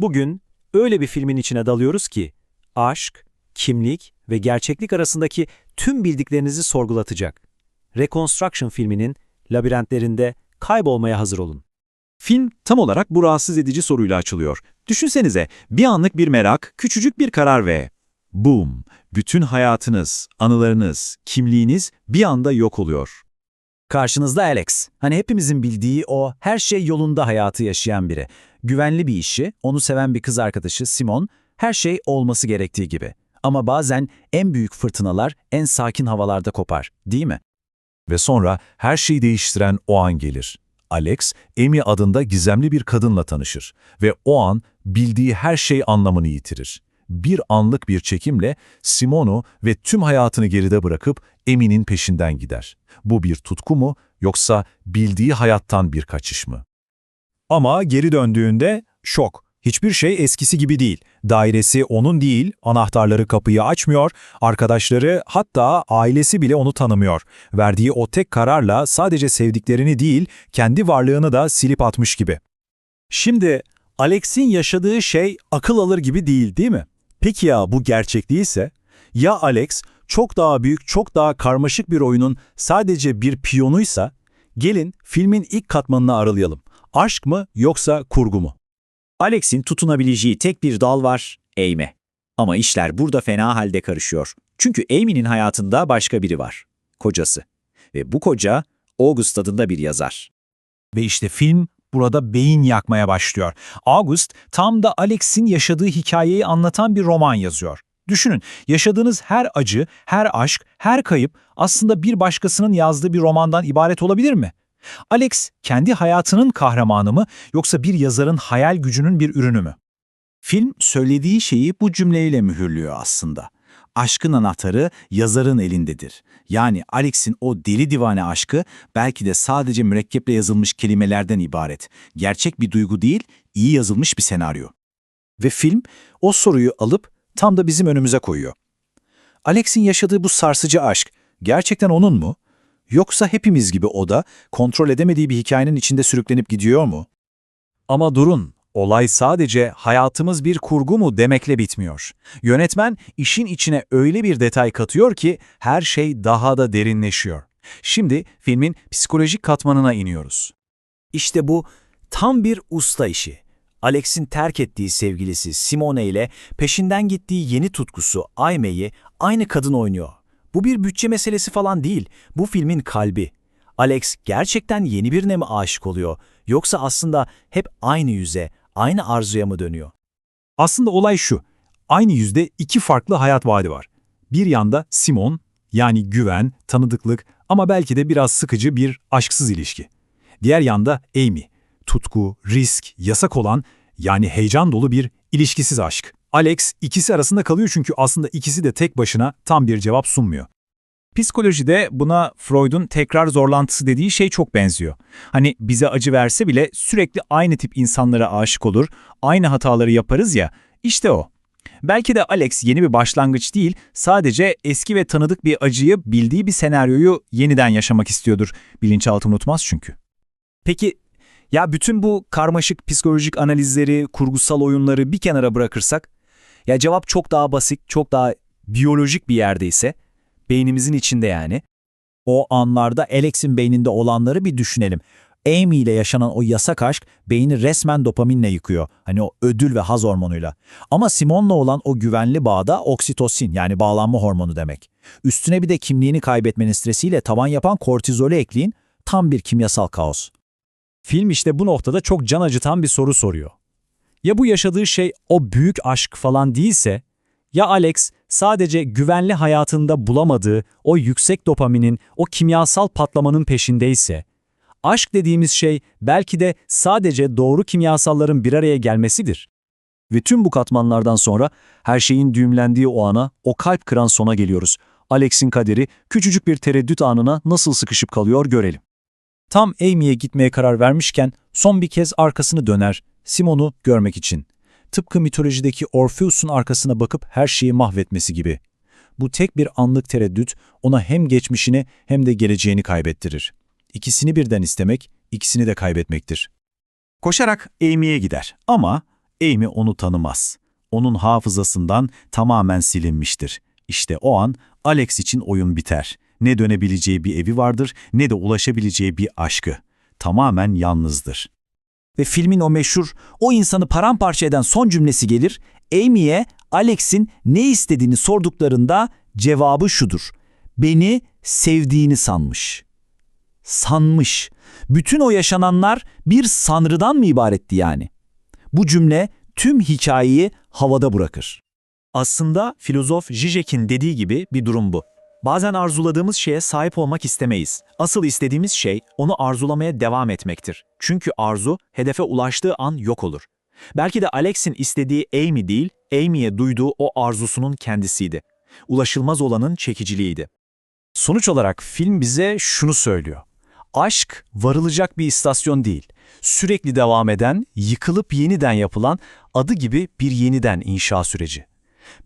Bugün öyle bir filmin içine dalıyoruz ki aşk, kimlik ve gerçeklik arasındaki tüm bildiklerinizi sorgulatacak. Reconstruction filminin labirentlerinde kaybolmaya hazır olun. Film tam olarak bu rahatsız edici soruyla açılıyor. Düşünsenize, bir anlık bir merak, küçücük bir karar ve boom, bütün hayatınız, anılarınız, kimliğiniz bir anda yok oluyor. Karşınızda Alex. Hani hepimizin bildiği o her şey yolunda hayatı yaşayan biri. Güvenli bir işi, onu seven bir kız arkadaşı Simon, her şey olması gerektiği gibi. Ama bazen en büyük fırtınalar en sakin havalarda kopar, değil mi? Ve sonra her şeyi değiştiren o an gelir. Alex, Amy adında gizemli bir kadınla tanışır ve o an bildiği her şey anlamını yitirir. Bir anlık bir çekimle Simon'u ve tüm hayatını geride bırakıp Amy'nin peşinden gider. Bu bir tutku mu yoksa bildiği hayattan bir kaçış mı? Ama geri döndüğünde şok. Hiçbir şey eskisi gibi değil. Dairesi onun değil, anahtarları kapıyı açmıyor, arkadaşları hatta ailesi bile onu tanımıyor. Verdiği o tek kararla sadece sevdiklerini değil, kendi varlığını da silip atmış gibi. Şimdi Alex'in yaşadığı şey akıl alır gibi değil değil mi? Peki ya bu gerçek değilse? Ya Alex çok daha büyük, çok daha karmaşık bir oyunun sadece bir piyonuysa? Gelin filmin ilk katmanını aralayalım. Aşk mı yoksa kurgu mu? Alex'in tutunabileceği tek bir dal var, Amy. Ama işler burada fena halde karışıyor. Çünkü Amy'nin hayatında başka biri var. Kocası. Ve bu koca August adında bir yazar. Ve işte film burada beyin yakmaya başlıyor. August tam da Alex'in yaşadığı hikayeyi anlatan bir roman yazıyor. Düşünün, yaşadığınız her acı, her aşk, her kayıp aslında bir başkasının yazdığı bir romandan ibaret olabilir mi? Alex kendi hayatının kahramanı mı yoksa bir yazarın hayal gücünün bir ürünü mü? Film söylediği şeyi bu cümleyle mühürlüyor aslında. Aşkın anahtarı yazarın elindedir. Yani Alex'in o deli divane aşkı belki de sadece mürekkeple yazılmış kelimelerden ibaret. Gerçek bir duygu değil, iyi yazılmış bir senaryo. Ve film o soruyu alıp tam da bizim önümüze koyuyor. Alex'in yaşadığı bu sarsıcı aşk gerçekten onun mu? Yoksa hepimiz gibi o da kontrol edemediği bir hikayenin içinde sürüklenip gidiyor mu? Ama durun, olay sadece hayatımız bir kurgu mu demekle bitmiyor. Yönetmen işin içine öyle bir detay katıyor ki her şey daha da derinleşiyor. Şimdi filmin psikolojik katmanına iniyoruz. İşte bu tam bir usta işi. Alex'in terk ettiği sevgilisi Simone ile peşinden gittiği yeni tutkusu Aime'yi aynı kadın oynuyor. Bu bir bütçe meselesi falan değil, bu filmin kalbi. Alex gerçekten yeni birine mi aşık oluyor, yoksa aslında hep aynı yüze, aynı arzuya mı dönüyor? Aslında olay şu, aynı yüzde iki farklı hayat vaadi var. Bir yanda Simon, yani güven, tanıdıklık ama belki de biraz sıkıcı bir aşksız ilişki. Diğer yanda Amy, tutku, risk, yasak olan yani heyecan dolu bir ilişkisiz aşk. Alex ikisi arasında kalıyor çünkü aslında ikisi de tek başına tam bir cevap sunmuyor. Psikolojide buna Freud'un tekrar zorlantısı dediği şey çok benziyor. Hani bize acı verse bile sürekli aynı tip insanlara aşık olur, aynı hataları yaparız ya, işte o. Belki de Alex yeni bir başlangıç değil, sadece eski ve tanıdık bir acıyı bildiği bir senaryoyu yeniden yaşamak istiyordur. Bilinçaltı unutmaz çünkü. Peki ya bütün bu karmaşık psikolojik analizleri, kurgusal oyunları bir kenara bırakırsak, ya cevap çok daha basit, çok daha biyolojik bir yerdeyse, beynimizin içinde yani. O anlarda Alex'in beyninde olanları bir düşünelim. Amy ile yaşanan o yasak aşk beyni resmen dopaminle yıkıyor. Hani o ödül ve haz hormonuyla. Ama Simon'la olan o güvenli bağda oksitosin yani bağlanma hormonu demek. Üstüne bir de kimliğini kaybetmenin stresiyle tavan yapan kortizolü ekleyin tam bir kimyasal kaos. Film işte bu noktada çok can acıtan bir soru soruyor. Ya bu yaşadığı şey o büyük aşk falan değilse, ya Alex sadece güvenli hayatında bulamadığı o yüksek dopaminin, o kimyasal patlamanın peşindeyse, aşk dediğimiz şey belki de sadece doğru kimyasalların bir araya gelmesidir. Ve tüm bu katmanlardan sonra her şeyin düğümlendiği o ana, o kalp kıran sona geliyoruz. Alex'in kaderi küçücük bir tereddüt anına nasıl sıkışıp kalıyor görelim. Tam Amy'ye gitmeye karar vermişken son bir kez arkasını döner, Simon'u görmek için. Tıpkı mitolojideki Orpheus'un arkasına bakıp her şeyi mahvetmesi gibi. Bu tek bir anlık tereddüt ona hem geçmişini hem de geleceğini kaybettirir. İkisini birden istemek, ikisini de kaybetmektir. Koşarak Amy'ye gider ama Amy onu tanımaz. Onun hafızasından tamamen silinmiştir. İşte o an Alex için oyun biter. Ne dönebileceği bir evi vardır ne de ulaşabileceği bir aşkı. Tamamen yalnızdır. Ve filmin o meşhur, o insanı paramparça eden son cümlesi gelir. Amy'ye Alex'in ne istediğini sorduklarında cevabı şudur. Beni sevdiğini sanmış. Sanmış. Bütün o yaşananlar bir sanrıdan mı ibaretti yani? Bu cümle tüm hikayeyi havada bırakır. Aslında filozof Zizek'in dediği gibi bir durum bu. Bazen arzuladığımız şeye sahip olmak istemeyiz. Asıl istediğimiz şey onu arzulamaya devam etmektir. Çünkü arzu hedefe ulaştığı an yok olur. Belki de Alex'in istediği Amy değil, Amy'ye duyduğu o arzusunun kendisiydi. Ulaşılmaz olanın çekiciliğiydi. Sonuç olarak film bize şunu söylüyor. Aşk varılacak bir istasyon değil. Sürekli devam eden, yıkılıp yeniden yapılan adı gibi bir yeniden inşa süreci.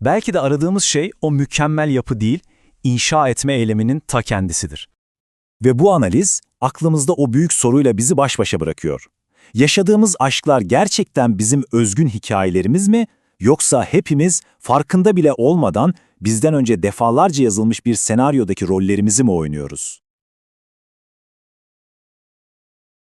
Belki de aradığımız şey o mükemmel yapı değil, inşa etme eyleminin ta kendisidir. Ve bu analiz aklımızda o büyük soruyla bizi baş başa bırakıyor. Yaşadığımız aşklar gerçekten bizim özgün hikayelerimiz mi yoksa hepimiz farkında bile olmadan bizden önce defalarca yazılmış bir senaryodaki rollerimizi mi oynuyoruz?